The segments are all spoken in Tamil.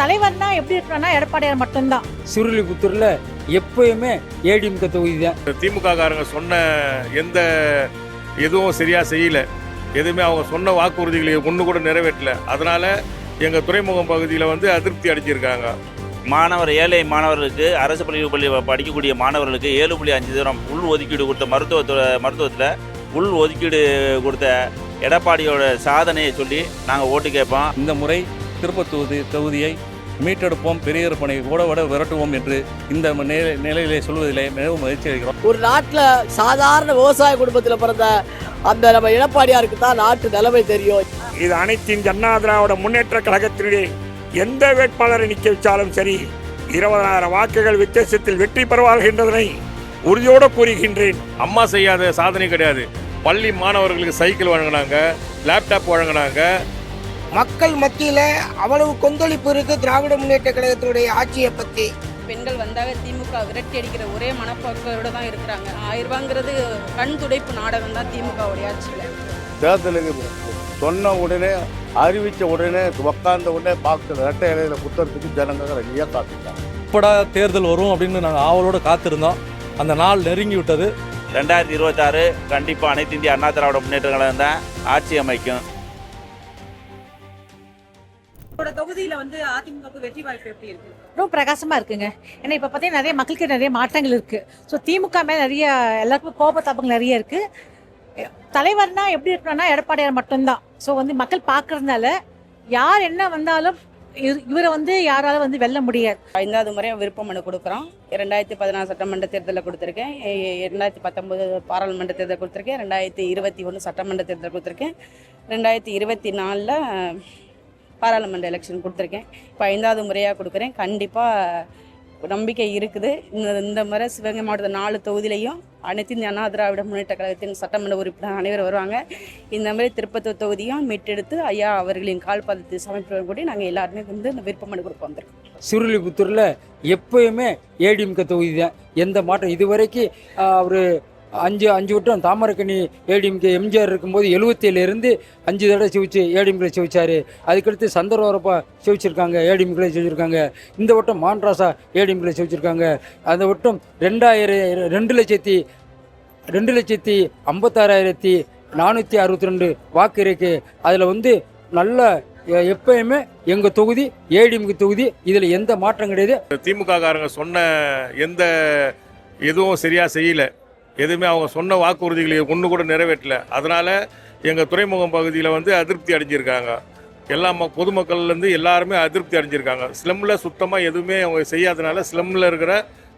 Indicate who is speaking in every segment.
Speaker 1: தலைவர்னா எப்படி இருக்கணும்னா எடப்பாடியார் மட்டும்தான்.
Speaker 2: சிறுலிபுத்தூரில் எப்பயுமே ஏடிஎம்கே தொகுதி தான்
Speaker 3: திமுக காரங்க சொன்ன எந்த எதுவும் சரியா செய்யல. எதுவுமே அவங்க சொன்ன வாக்குறுதிகளை ஒன்று கூட நிறைவேற்றல. அதனால எங்க துறைமுகம் பகுதியில் வந்து அதிருப்தி அடைஞ்சிருக்காங்க.
Speaker 4: மாணவர் ஏழை மாணவர்களுக்கு அரசு பள்ளி பள்ளி படிக்கக்கூடிய மாணவர்களுக்கு ஏழு புள்ளி அஞ்சு தூரம் உள் ஒதுக்கீடு கொடுத்த மருத்துவத்துல மருத்துவத்தில் உள் ஒதுக்கீடு கொடுத்த எடப்பாடியோட சாதனையை சொல்லி நாங்கள் ஓட்டு கேட்போம்.
Speaker 5: இந்த முறை திருப்பத்தூர் தொகுதியை மீட்டெடுப்போம் பெரியார் பணி ஓட விட விரட்டுவோம் என்று இந்த நிலை நிலையிலே சொல்வதிலே மிகவும் மகிழ்ச்சி அடைகிறோம்
Speaker 6: ஒரு நாட்டில் சாதாரண விவசாய குடும்பத்தில் பிறந்த அந்த நம்ம எடப்பாடியாருக்கு தான் நாட்டு நிலைமை தெரியும்.
Speaker 7: இது அனைத்தின் அண்ணா திராவிட முன்னேற்ற கழகத்தினுடைய எந்த வேட்பாளரை நிற்க வச்சாலும் சரி இருபதாயிரம் வாக்குகள் வித்தியாசத்தில் வெற்றி பெறுவார்கள் என்பதனை உறுதியோடு கூறுகின்றேன்.
Speaker 3: அம்மா செய்யாத சாதனை கிடையாது. பள்ளி மாணவர்களுக்கு சைக்கிள் வழங்கினாங்க லேப்டாப் வழங்கினாங்க
Speaker 8: மக்கள் மத்தியில அவ்வளவு கொந்தளிப்பு இருக்கு திராவிட முன்னேற்ற கழகத்தினுடைய ஆட்சியை பத்தி.
Speaker 9: பெண்கள் வந்தாக திமுக விரட்டி அடிக்கிற ஒரே மனப்போக்கோட தான் இருக்கிறாங்க. ஆயிரம் ரூபாங்கிறது கண் துடைப்பு நாடகம் தான் திமுகவுடைய ஆட்சியில்.
Speaker 10: தேர்தலுக்கு சொன்ன உடனே அறிவித்த உடனே உட்கார்ந்த உடனே பார்க்குற ரெட்டை இலையில குத்துறதுக்கு ஜனங்க ரெடியாக காத்துட்டாங்க.
Speaker 5: எப்படா தேர்தல் வரும் அப்படின்னு நாங்கள் ஆவலோடு காத்திருந்தோம். அந்த நாள் நெருங்கி விட்டது.
Speaker 4: ரெண்டாயிரத்தி இருபத்தாறு கண்டிப்பாக அனைத்து இந்திய அண்ணா திராவிட முன்னேற்ற கழகம் தான் ஆட்சி அமைக்கும்.
Speaker 1: ரொம்ப பிரகாசமா இருக்குங்க. ஏன்னா இப்போ பார்த்தீங்கன்னா நிறைய மக்களுக்கு நிறைய மாற்றங்கள் இருக்கு. ஸோ திமுக மேலே நிறைய எல்லாருக்கும் கோபத்தாபங்கள் நிறைய இருக்கு. தலைவர்னா எப்படி இருக்கணும்னா எடப்பாடியார் மட்டும்தான். ஸோ வந்து மக்கள் பார்க்கறதுனால யார் என்ன வந்தாலும் இவ- இவரை வந்து யாராலும் வந்து வெல்ல முடியாது.
Speaker 9: ஐந்தாவது முறை விருப்ப மனு கொடுக்குறோம். ரெண்டாயிரத்தி பதினாறு சட்டமன்ற தேர்தலில் கொடுத்துருக்கேன். ரெண்டாயிரத்தி பத்தொம்போது பாராளுமன்ற தேர்தல் கொடுத்துருக்கேன். ரெண்டாயிரத்தி இருபத்தி ஒன்று சட்டமன்ற தேர்தல் கொடுத்துருக்கேன். ரெண்டாயிரத்தி இருபத்தி நாலில் பாராளுமன்ற எலெக்ஷன் கொடுத்துருக்கேன். இப்போ ஐந்தாவது முறையாக கொடுக்குறேன். கண்டிப்பாக நம்பிக்கை இருக்குது. இந்த இந்த முறை சிவகங்கை மாவட்டத்தில் நாலு தொகுதியிலையும் அனைத்து இந்திய அண்ணா திராவிட முன்னேற்ற கழகத்தின் சட்டமன்ற உறுப்பினர் அனைவரும் வருவாங்க. இந்த மாதிரி திருப்பத்தூர் தொகுதியும் மீட்டெடுத்து ஐயா அவர்களின் கால் பாதத்தை சமைப்பவர்கள் கூட நாங்கள் எல்லாருமே வந்து இந்த விருப்பம் மனு கொடுக்க வந்திருக்கோம்.
Speaker 2: சிறுலிபுத்தூரில் எப்பயுமே ஏடிஎம்கே தொகுதி தான். எந்த மாற்றம்? இதுவரைக்கும் அவர் அஞ்சு அஞ்சு வட்டம். தாமரக்கணி ஏடிஎம்கே எம்ஜிஆர் இருக்கும்போது எழுபத்தேழுலேருந்து அஞ்சு தடவை சிவிச்சு ஏடிஎம்கே சிவிச்சார். அதுக்கடுத்து சந்தர்வரப்பா சிவிச்சிருக்காங்க ஏடிஎம்கே சிவிச்சிருக்காங்க. இந்த வட்டம் மான்ராசா ஏடிஎம்கே சிவிச்சிருக்காங்க. அந்த வட்டம் ரெண்டாயிரம் ரெண்டு லட்சத்தி ரெண்டு லட்சத்தி ஐம்பத்தாறாயிரத்தி நானூற்றி அறுபத்தி ரெண்டு வாக்கு இருக்குது அதில் வந்து நல்ல எ- எப்பயுமே எங்கள் தொகுதி ஏடிஎம்கே தொகுதி இதில் எந்த மாற்றம் கிடையாது.
Speaker 3: திமுக காரங்க சொன்ன எந்த எதுவும் சரியாக செய்யலை. எதுவுமே அவங்க சொன்ன வாக்குறுதிகளை ஒன்று கூட நிறைவேற்றல. அதனால் எங்கள் துறைமுகம் பகுதியில் வந்து அதிருப்தி அடைஞ்சிருக்காங்க. எல்லா ம பொதுமக்கள்லேருந்து எல்லாருமே அதிருப்தி அடைஞ்சிருக்காங்க. ஸ்லம்மில் சுத்தமாக எதுவுமே அவங்க செய்யாதனால ஸ்லம்மில் இருக்கிற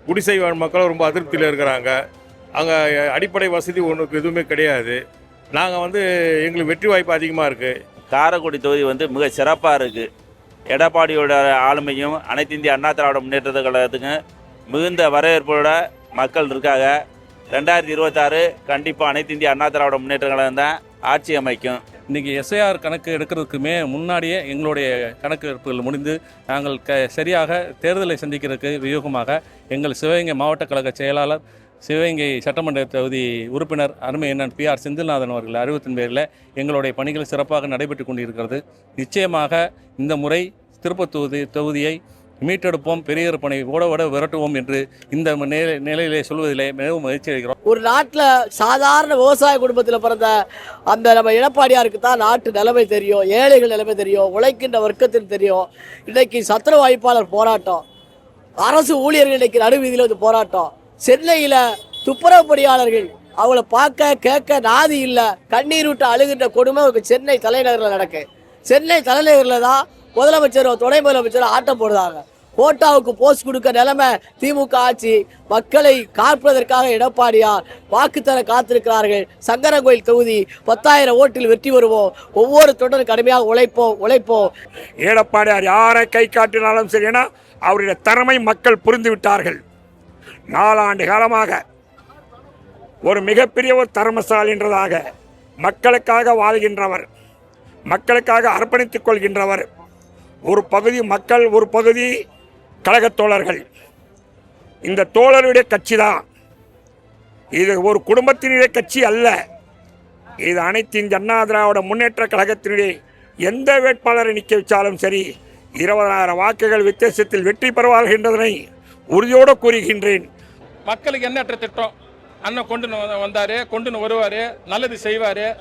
Speaker 3: குடிசை மக்கள் ரொம்ப அதிருப்தியில் இருக்கிறாங்க. அங்கே அடிப்படை வசதி ஒன்றுக்கு எதுவுமே கிடையாது. நாங்கள் வந்து எங்களுக்கு வெற்றி வாய்ப்பு அதிகமாக இருக்குது
Speaker 4: காரைக்குடி தொகுதி வந்து மிக சிறப்பாக இருக்குது எடப்பாடியோட ஆளுமையும் அனைத்து இந்திய அண்ணா திராவிட முன்னேற்ற கழகத்துக்கும் மிகுந்த வரவேற்போட மக்கள் இருக்காங்க. ரெண்டாயிரத்தி இருபத்தாறு கண்டிப்பாக அனைத்து இந்திய அண்ணா திராவிட முன்னேற்ற கழகம் தான் ஆட்சி அமைக்கும்.
Speaker 5: இன்றைக்கி எஸ்ஐஆர் கணக்கு எடுக்கிறதுக்குமே முன்னாடியே எங்களுடைய கணக்கு எடுப்புகள் முடிந்து நாங்கள் க சரியாக தேர்தலை சந்திக்கிறதுக்கு வியூகமாக எங்கள் சிவகங்கை மாவட்ட கழக செயலாளர் சிவகங்கை சட்டமன்ற தொகுதி உறுப்பினர் அருமை அண்ணன் பி ஆர் செந்தில்நாதன் அவர்கள் அறிவித்தின் பேரில் எங்களுடைய பணிகள் சிறப்பாக நடைபெற்று கொண்டிருக்கிறது. நிச்சயமாக இந்த முறை திருப்பத்தூர் தொகுதியை மீட்டெடுப்போம் பெரிய பணி ஓட விட விரட்டுவோம் என்று இந்த நிலை நிலையிலே சொல்வதிலே மிகவும் மகிழ்ச்சி அளிக்கிறோம்
Speaker 6: ஒரு நாட்டில் சாதாரண விவசாய குடும்பத்தில் பிறந்த அந்த நம்ம எடப்பாடியாருக்கு தான் நாட்டு நிலைமை தெரியும் ஏழைகள் நிலைமை தெரியும் உழைக்கின்ற வர்க்கத்தின் தெரியும். இன்னைக்கு சத்திர வாய்ப்பாளர் போராட்டம் அரசு ஊழியர்கள் இன்றைக்கு நடுவீதியில் வந்து போராட்டம். சென்னையில் துப்புரவு பணியாளர்கள் அவங்கள பார்க்க கேட்க நாதி இல்லை கண்ணீர் விட்டு அழுகின்ற கொடுமை சென்னை தலைநகரில் நடக்கு. சென்னை தலைநகரில் தான் முதலமைச்சரும் துணை முதலமைச்சரும் ஆட்டம் போடுறாங்க. கோட்டாவுக்கு போஸ்ட் கொடுக்க நிலைமை திமுக ஆட்சி மக்களை காப்பதற்காக எடப்பாடியார் வாக்குத்தர காத்திருக்கிறார்கள். சங்கரங்கோயில் தொகுதி பத்தாயிரம் ஓட்டில் வெற்றி வருவோம் ஒவ்வொரு தொடர் கடுமையாக உழைப்போம் உழைப்போம்.
Speaker 7: எடப்பாடியார் யாரை கை காட்டினாலும் சரினா அவருடைய திறமை மக்கள் புரிந்து விட்டார்கள். நாலாண்டு காலமாக ஒரு மிகப்பெரிய ஒரு தர்மசாலின்றதாக மக்களுக்காக வாழ்கின்றவர் மக்களுக்காக அர்ப்பணித்துக் கொள்கின்றவர் ஒரு பகுதி மக்கள் ஒரு பகுதி கழகத் தோழர்கள். இந்த தோழருடைய கட்சி தான் இது ஒரு குடும்பத்தினுடைய கட்சி அல்ல. இது அனைத்தின் இந்திய அண்ணா திராவிட முன்னேற்ற கழகத்தினுடைய எந்த வேட்பாளரை நிற்க வச்சாலும் சரி இருபதாயிரம் வாக்குகள் வித்தியாசத்தில் வெற்றி பெறுவார்கள் என்பதனை உறுதியோடு கூறுகின்றேன்.
Speaker 5: மக்களுக்கு எண்ணற்ற திட்டம்? அண்ணன் கொண்டு வந்தார் கொண்டு வருவார் நல்லது செய்வார்.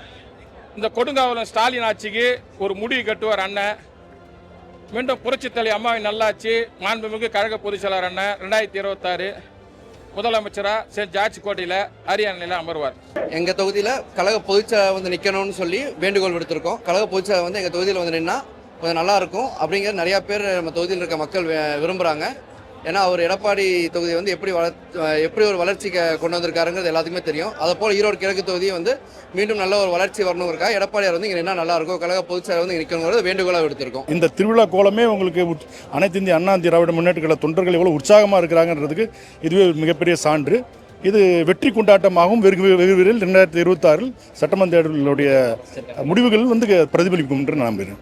Speaker 5: இந்த கொடுங்காவலம் ஸ்டாலின் ஆட்சிக்கு ஒரு முடிவு கட்டுவார் அண்ணன். மீண்டும் புரட்சித் தலைவி அம்மாவின் நல்லாட்சி மாண்புமிகு கழக பொதுச்செயலாளர் அண்ணன் ரெண்டாயிரத்தி இருபத்தாறு முதலமைச்சராக சென்ட் ஜார்ஜ் கோட்டையில் அரியணையில் அமர்வார்.
Speaker 11: எங்கள் தொகுதியில் கழக பொதுச்செயலாளர் வந்து நிற்கணும்னு சொல்லி வேண்டுகோள் விடுத்திருக்கோம். கழக பொதுச்செயலாளர் வந்து எங்கள் தொகுதியில் வந்து நின்னா கொஞ்சம் நல்லா இருக்கும். அப்படிங்கிற நிறையா பேர் நம்ம தொகுதியில் இருக்க மக்கள் வி- விரும்புகிறாங்க ஏன்னா அவர் எடப்பாடி தொகுதியை வந்து எப்படி வளர் எப்படி ஒரு வளர்ச்சிக்கு கொண்டு வந்திருக்காருங்கிறது எல்லாத்துக்குமே தெரியும். அதை போல் ஈரோடு கிழக்கு தொகுதியை வந்து மீண்டும் நல்ல ஒரு வளர்ச்சி வரணுங்கிறக்காக எடப்பாடியார் வந்து இங்கே என்ன நல்லா இருக்கும். கழக பொதுச்செயலாளர் வந்து இங்கே நிற்கணுங்கிறது வேண்டுகோளாக விடுத்திருக்கோம்.
Speaker 10: இந்த திருவிழா கோலமே உங்களுக்கு அனைத்து இந்திய அண்ணா திராவிட முன்னேற்ற தொண்டர்கள் எவ்வளோ உற்சாகமாக இருக்கிறாங்கன்றதுக்கு இதுவே ஒரு மிகப்பெரிய சான்று. இது வெற்றி கொண்டாட்டமாகவும் வெகு வெகு விரைவில் ரெண்டாயிரத்தி இருபத்தாறில் சட்டமன்ற தேர்தலுடைய முடிவுகள் வந்து பிரதிபலிக்கும் என்று நான் நம்புகிறேன்.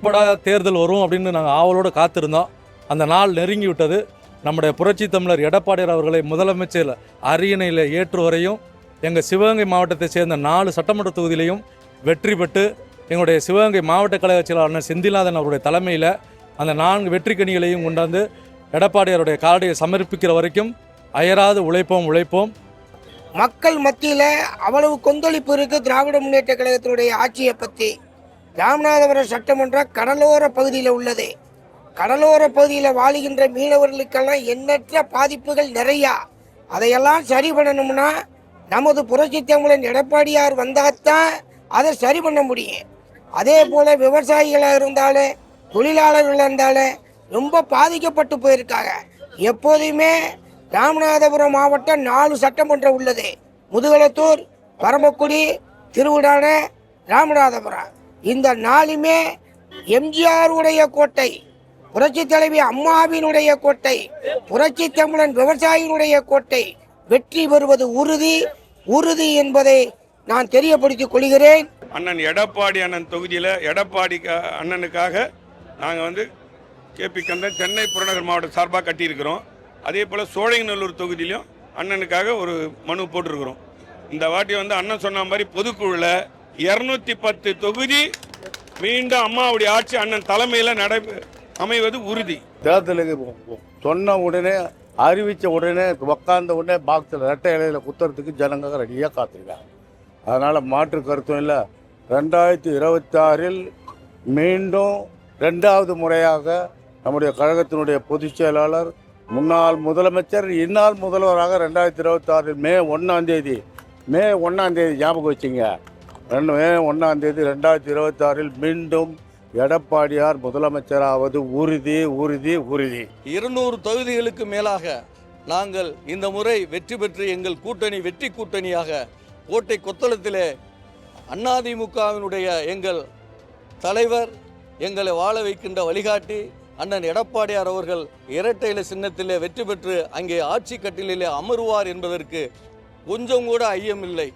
Speaker 5: தேர்தல் வரும் அப்படின்னு நாங்கள் ஆவலோடு காத்திருந்தோம். அந்த நாள் நெருங்கி விட்டது நம்முடைய புரட்சி தமிழர் எடப்பாடியார் அவர்களை முதலமைச்சர் அரியணையில் ஏற்று வரையும் எங்கள் சிவகங்கை மாவட்டத்தை சேர்ந்த நாலு சட்டமன்ற தொகுதியிலையும் வெற்றி பெற்று எங்களுடைய சிவகங்கை மாவட்ட கழக செயலாளர் செந்தில்நாதன் அவருடைய தலைமையில் அந்த நான்கு வெற்றி கனிகளையும் கொண்டாந்து எடப்பாடியாருடைய காலடியை சமர்ப்பிக்கிற வரைக்கும் அயராது உழைப்போம் உழைப்போம்.
Speaker 8: மக்கள் மத்தியில் அவ்வளவு கொந்தளிப்பு இருக்குது திராவிட முன்னேற்ற கழகத்தினுடைய ஆட்சியை பற்றி ராமநாதபுரம் சட்டமன்ற கடலோர பகுதியில் உள்ளது. கடலோர பகுதியில் வாழுகின்ற மீனவர்களுக்கெல்லாம் எண்ணற்ற பாதிப்புகள் நிறையா. அதையெல்லாம் சரி பண்ணணும்னா நமது புரட்சி தமிழன் எடப்பாடியார் வந்தால்தான் அதை சரி பண்ண முடியும். அதே போல விவசாயிகளாக இருந்தாலும் தொழிலாளர்களாக இருந்தாலும் ரொம்ப பாதிக்கப்பட்டு போயிருக்காங்க. எப்போதுமே ராமநாதபுரம் மாவட்டம் நாலு சட்டமன்றம் உள்ளது. முதுகலத்தூர் பரமக்குடி திருவிடான ராமநாதபுரம். இந்த நாளுமே எம்ஜிஆருடைய கோட்டை. புரட்சி தலைவி அம்மாவினுடைய கோட்டை புரட்சி தமிழன் விவசாயினுடைய கோட்டை வெற்றி பெறுவது உறுதி உறுதி என்பதை நான் தெரியப்படுத்திக் கொள்கிறேன்.
Speaker 7: அண்ணன் எடப்பாடி அண்ணன் தொகுதியில் எடப்பாடி அண்ணனுக்காக நாங்கள் வந்து கேபி கந்தன் சென்னை புறநகர் மாவட்ட சார்பாக கட்டியிருக்கிறோம். அதே போல் சோழையநல்லூர் தொகுதியிலையும் அண்ணனுக்காக ஒரு மனு போட்டிருக்கிறோம். இந்த வாட்டி வந்து அண்ணன் சொன்ன மாதிரி பொதுக்குழுவில் இரநூத்தி பத்து தொகுதி மீண்டும் அம்மாவுடைய ஆட்சி அண்ணன் தலைமையில் நடை அமைவது உறுதி.
Speaker 10: தேர்தலுக்கு சொன்ன உடனே அறிவித்த உடனே உக்காந்த உடனே பாக்ஸில் ரெட்டை இலையில குத்துறதுக்கு ஜனங்க ரெடியாக காத்திருக்காங்க. அதனால் மாற்று கருத்தும் இல்லை. ரெண்டாயிரத்தி இருபத்தாறில் மீண்டும் ரெண்டாவது முறையாக நம்முடைய கழகத்தினுடைய பொதுச் செயலாளர் முன்னாள் முதலமைச்சர் இந்நாள் முதல்வராக ரெண்டாயிரத்தி இருபத்தாறில் மே ஒன்றாம் தேதி மே ஒன்றாம் தேதி ஞாபகம் வச்சுங்க. ரெண்டு மே ஒன்றாம் தேதி ரெண்டாயிரத்தி இருபத்தாறில் மீண்டும் எடப்பாடியார் முதலமைச்சராவது உறுதி உறுதி உறுதி.
Speaker 11: இருநூறு தொகுதிகளுக்கு மேலாக நாங்கள் இந்த முறை வெற்றி பெற்று எங்கள் கூட்டணி வெற்றி கூட்டணியாக கோட்டை கொத்தளத்திலே அதிமுகவினுடைய எங்கள் தலைவர் எங்களை வாழ வைக்கின்ற வழிகாட்டி அண்ணன் எடப்பாடியார் அவர்கள் இரட்டையில சின்னத்திலே வெற்றி பெற்று அங்கே ஆட்சி கட்டிலே அமருவார் என்பதற்கு கொஞ்சம் கூட ஐயமில்லை.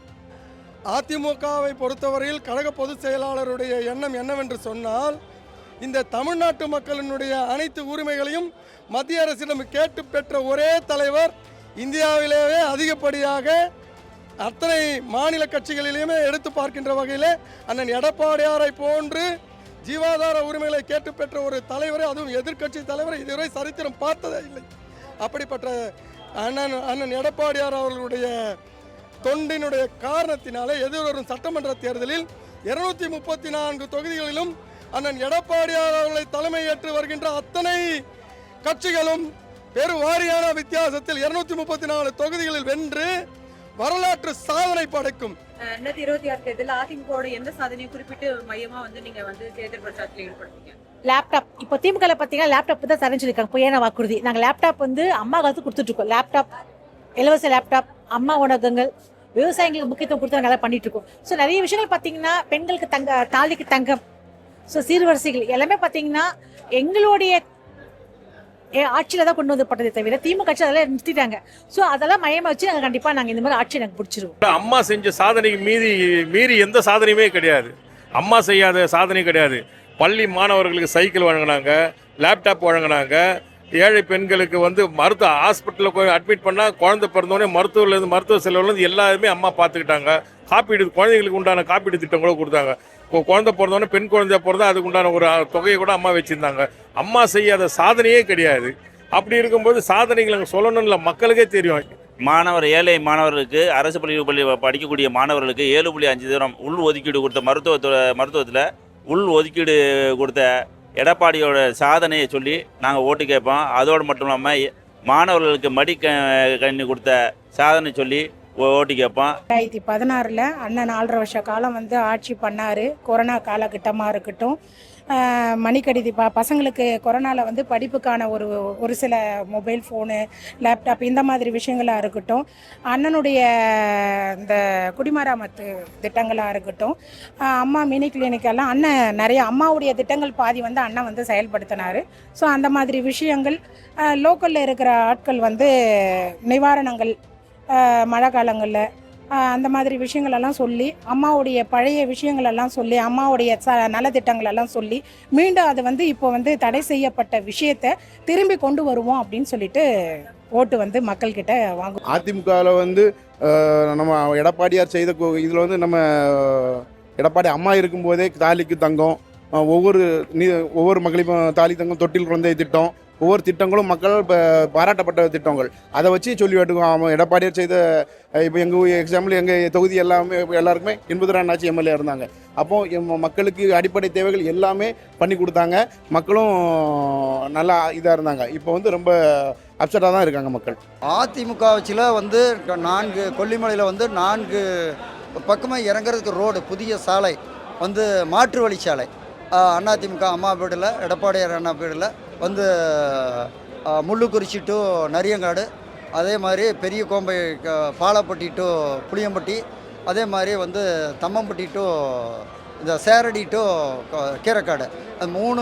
Speaker 12: அதிமுகவை பொறுத்தவரையில் கழக பொதுச் செயலாளருடைய எண்ணம் என்னவென்று சொன்னால் இந்த தமிழ்நாட்டு மக்களினுடைய அனைத்து உரிமைகளையும் மத்திய அரசிடம் கேட்டு பெற்ற ஒரே தலைவர் இந்தியாவிலேயே அதிகப்படியாக அத்தனை மாநில கட்சிகளிலுமே எடுத்து பார்க்கின்ற வகையில் அண்ணன் எடப்பாடியாரை போன்று ஜீவாதார உரிமைகளை கேட்டு பெற்ற ஒரு தலைவரை அதுவும் எதிர்க்கட்சி தலைவரை இதுவரை சரித்திரம் பார்த்ததே இல்லை. அப்படிப்பட்ட அண்ணன் அண்ணன் எடப்பாடியார் அவர்களுடைய தொண்டினுடைய காரணத்தினாலே எதிர்வரும் சட்டமன்ற தேர்தலில் இருநூத்தி முப்பத்தி நான்கு தொகுதிகளிலும் அண்ணன் எடப்பாடியார் அவர்களை தலைமையேற்று வருகின்ற அத்தனை கட்சிகளும் பெருவாரியான வித்தியாசத்தில் இருநூத்தி முப்பத்தி நாலு தொகுதிகளில் வென்று வரலாற்று சாதனை படைக்கும்.
Speaker 9: ரெண்டாயிரத்தி இருபத்தி ஆறு தேர்தலில் அதிமுகவோட எந்த சாதனையும் குறிப்பிட்டு மையமா வந்து நீங்க வந்து தேர்தல் பிரச்சாரத்தில் ஈடுபடுத்தீங்க
Speaker 1: லேப்டாப் இப்போ திமுக பார்த்தீங்கன்னா லேப்டாப் தான் தரேன்னு சொல்லியிருக்காங்க பொய்யான வாக்குறுதி. நாங்கள் லேப்டாப் வந்து அம்மா காலத்து கொடுத்துட்டு இருக்கோம். லேப்டாப் இலவச லேப்டாப் அம்மா உணவகங்கள் விவசாயிகளுக்கு முக்கியத்துவம் கொடுத்து நாங்கள் பண்ணிட்டு இருக்கோம். ஸோ நிறைய விஷயங்கள் பார்த்தீங்கன்னா பெண்களுக்கு தங்க தாலிக்கு தங்கம். ஸோ சீர்வரிசைகள் எல்லாமே பார்த்தீங்கன்னா எங்களுடைய ஆட்சியில் தான் கொண்டு வந்துப்பட்டதே தவிர திமுக கட்சி அதெல்லாம் நிறுத்திட்டாங்க. ஸோ அதெல்லாம் மையமாக வச்சு நாங்கள் கண்டிப்பாக நாங்கள் இந்த மாதிரி ஆட்சி எனக்கு பிடிச்சிருவோம்.
Speaker 3: அம்மா செஞ்ச சாதனைக்கு மீறி மீறி எந்த சாதனையுமே கிடையாது. அம்மா செய்யாத சாதனை கிடையாது. பள்ளி மாணவர்களுக்கு சைக்கிள் வழங்கினாங்க லேப்டாப் வழங்கினாங்க ஏழை பெண்களுக்கு வந்து மருத்துவ ஹாஸ்பிட்டலில் போய் அட்மிட் பண்ணால் குழந்தை பிறந்தோடனே மருத்துவர்லேருந்து மருத்துவ செலவுலேருந்து எல்லாருமே அம்மா பார்த்துக்கிட்டாங்க காப்பீடு குழந்தைங்களுக்கு உண்டான காப்பீடு திட்டம் கூட கொடுத்தாங்க. இப்போ குழந்தை பிறந்தோடனே பெண் குழந்தை பிறந்தா அதுக்கு உண்டான ஒரு தொகையை கூட அம்மா வச்சுருந்தாங்க. அம்மா செய்யாத சாதனையே கிடையாது. அப்படி இருக்கும்போது சாதனைகள் அங்கே சொல்லணும்ல மக்களுக்கே தெரியும்.
Speaker 4: மாணவர் ஏழை மாணவர்களுக்கு அரசு பள்ளி பள்ளி படிக்கக்கூடிய மாணவர்களுக்கு ஏழு புள்ளி அஞ்சு தூரம் உள் ஒதுக்கீடு கொடுத்த மருத்துவ மருத்துவத்தில் உள் ஒதுக்கீடு கொடுத்த எடப்பாடியோட சாதனையை சொல்லி நாங்கள் ஓட்டு கேட்போம். அதோடு மட்டும் இல்லாமல் மாணவர்களுக்கு மடி கண்ணி கொடுத்த சாதனை சொல்லி ஓ- ஓட்டு கேட்போம்.
Speaker 12: ரெண்டாயிரத்தி பதினாறில் அண்ணன் நாலரை வருஷ காலம் வந்து ஆட்சி பண்ணார். கொரோனா காலகட்டமாக இருக்கட்டும். மணிக்கடிதி ப பசங்களுக்கு கொரோனாவில் வந்து படிப்புக்கான ஒரு ஒரு சில மொபைல் ஃபோனு லேப்டாப் இந்த மாதிரி விஷயங்களாக இருக்கட்டும். அண்ணனுடைய இந்த குடிமராமத்து திட்டங்களாக இருக்கட்டும். அம்மா மினி கிளினிக் எல்லாம் அண்ணன் நிறைய அம்மாவுடைய திட்டங்கள் பாதி வந்து அண்ணன் வந்து செயல்படுத்தினார். ஸோ அந்த மாதிரி விஷயங்கள் லோக்கலில் இருக்கிற ஆட்கள் வந்து நிவாரணங்கள் மழை காலங்களில் அந்த மாதிரி விஷயங்களெல்லாம் சொல்லி அம்மாவுடைய பழைய விஷயங்களெல்லாம் சொல்லி அம்மாவுடைய ச நலத்திட்டங்களெல்லாம் சொல்லி மீண்டும் அது வந்து இப்போ வந்து தடை செய்யப்பட்ட விஷயத்தை திரும்பி கொண்டு வருவோம் அப்படின்னு சொல்லிட்டு ஓட்டு வந்து மக்கள்கிட்ட வாங்கும்.
Speaker 13: அதிமுகவில் வந்து நம்ம எடப்பாடியார் செய்த இதில் வந்து நம்ம எடப்பாடி அம்மா இருக்கும்போதே தாலிக்கு தங்கம் ஒவ்வொரு நீ ஒவ்வொரு மகளிரும் தாலி தங்கம் தொட்டில் குழந்தை திட்டம் ஒவ்வொரு திட்டங்களும் மக்கள் பாராட்டப்பட்ட திட்டங்கள். அதை வச்சு சொல்லி வேட்டுக்கோம் எடப்பாடியார் செய்த இப்போ எங்கள் எக்ஸாம்பிள் எங்கள் தொகுதி எல்லாமே எல்லாருக்குமே எண்பது எம்எல்ஏ இருந்தாங்க. அப்போ எம் மக்களுக்கு அடிப்படை தேவைகள் எல்லாமே பண்ணி கொடுத்தாங்க. மக்களும் நல்லா இதாக இருந்தாங்க. இப்போ வந்து ரொம்ப அப்செட்டாக தான் இருக்காங்க மக்கள்.
Speaker 14: அதிமுக வச்சில் வந்து நான்கு கொல்லிமலையில் வந்து நான்கு பக்கமாக இறங்குறதுக்கு ரோடு புதிய சாலை வந்து மாற்று வழிச்சாலை. அதிமுக அம்மா வீடில் எடப்பாடியார் அண்ணா வீடில் வந்து முள்ளுக்குறிச்சி டு நரியங்காடு அதே மாதிரி பெரிய கோம்பை க- பாலப்பட்டி டு புளியம்பட்டி அதே மாதிரி வந்து தம்மம்பட்டி டு இந்த சேரடி டு கீரைக்காடு கீரக்காடு. அது மூணு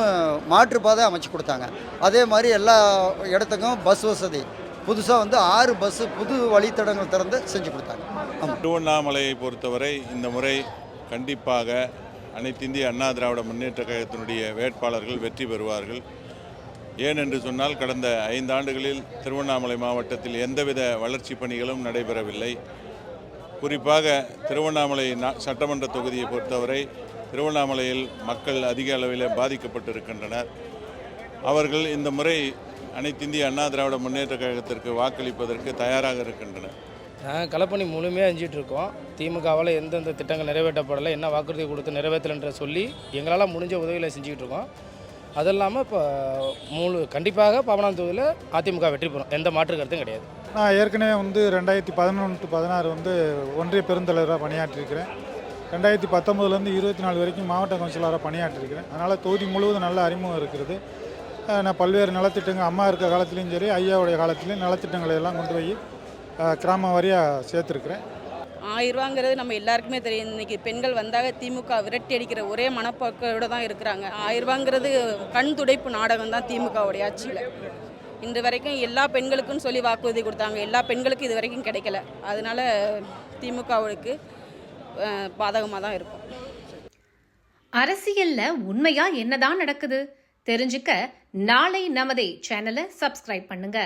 Speaker 14: மாற்றுப்பாதை அமைச்சு கொடுத்தாங்க. அதே மாதிரி எல்லா இடத்துக்கும் பஸ் வசதி. புதுசாக வந்து ஆறு பஸ்ஸு புது வழித்தடங்கள் திறந்து செஞ்சு கொடுத்தாங்க.
Speaker 5: திருவண்ணாமலையை பொறுத்தவரை இந்த முறை கண்டிப்பாக அனைத்திந்திய அண்ணா திராவிட முன்னேற்ற கழகத்தினுடைய வேட்பாளர்கள் வெற்றி பெறுவார்கள். ஏன் என்று சொன்னால் கடந்த ஐந்து ஆண்டுகளில் திருவண்ணாமலை மாவட்டத்தில் எந்தவித வளர்ச்சி பணிகளும் நடைபெறவில்லை. குறிப்பாக திருவண்ணாமலை சட்டமன்ற தொகுதியை பொறுத்தவரை திருவண்ணாமலையில் மக்கள் அதிக அளவில் பாதிக்கப்பட்டிருக்கின்றனர். அவர்கள் இந்த முறை அனைத்து இந்திய அண்ணா திராவிட முன்னேற்ற கழகத்திற்கு வாக்களிப்பதற்கு தயாராக இருக்கின்றனர்.
Speaker 14: நாங்கள் களப்பணி முழுமையாக அஞ்சிட்ருக்கோம் இருக்கோம் திமுகவால் எந்தெந்த திட்டங்கள் நிறைவேற்றப்படலை என்ன வாக்குறுதி கொடுத்து நிறைவேற்றலைன்ற சொல்லி எங்களால் முடிஞ்ச உதவிகளை செஞ்சுக்கிட்டு இருக்கோம் அது இல்லாமல் இப்போ முழு கண்டிப்பாக பவனாம் தொகுதியில் அதிமுக வெற்றி பெறும். எந்த மாற்று கருத்தும் கிடையாது.
Speaker 15: நான் ஏற்கனவே வந்து ரெண்டாயிரத்தி பதினொன்று டு பதினாறு வந்து ஒன்றிய பெருந்தலைவராக பணியாற்றியிருக்கிறேன். ரெண்டாயிரத்தி பத்தொம்பதுலேருந்து இருபத்தி நாலு வரைக்கும் மாவட்ட கவுன்சிலராக பணியாற்றிருக்கிறேன் அதனால் தொகுதி முழுவதும் நல்ல அறிமுகம் இருக்கிறது நான் பல்வேறு நலத்திட்டங்கள் அம்மா இருக்க காலத்துலேயும் சரி ஐயாவுடைய காலத்துலேயும் நலத்திட்டங்களை எல்லாம் கொண்டு போய் கிராம வாரியாக சேர்த்துருக்குறேன்.
Speaker 12: ஆயிரரூவாங்கிறது நம்ம எல்லாருக்குமே தெரியும். இன்னைக்கு பெண்கள் வந்தாக திமுக விரட்டி அடிக்கிற ஒரே மனப்போக்கோட தான் இருக்கிறாங்க. ஆயிரரூவாங்கிறது கண் துடைப்பு நாடகம் தான் திமுகவுடைய ஆட்சியில். இன்று வரைக்கும் எல்லா பெண்களுக்கும் சொல்லி வாக்குறுதி கொடுத்தாங்க. எல்லா பெண்களுக்கும் இது வரைக்கும் கிடைக்கல. அதனால திமுகவுக்கு பாதகமாக தான் இருக்கும்.
Speaker 16: அரசியல்ல உண்மையா என்னதான் நடக்குது? தெரிஞ்சுக்க நாளை நமதே சேனலை சப்ஸ்கிரைப் பண்ணுங்க.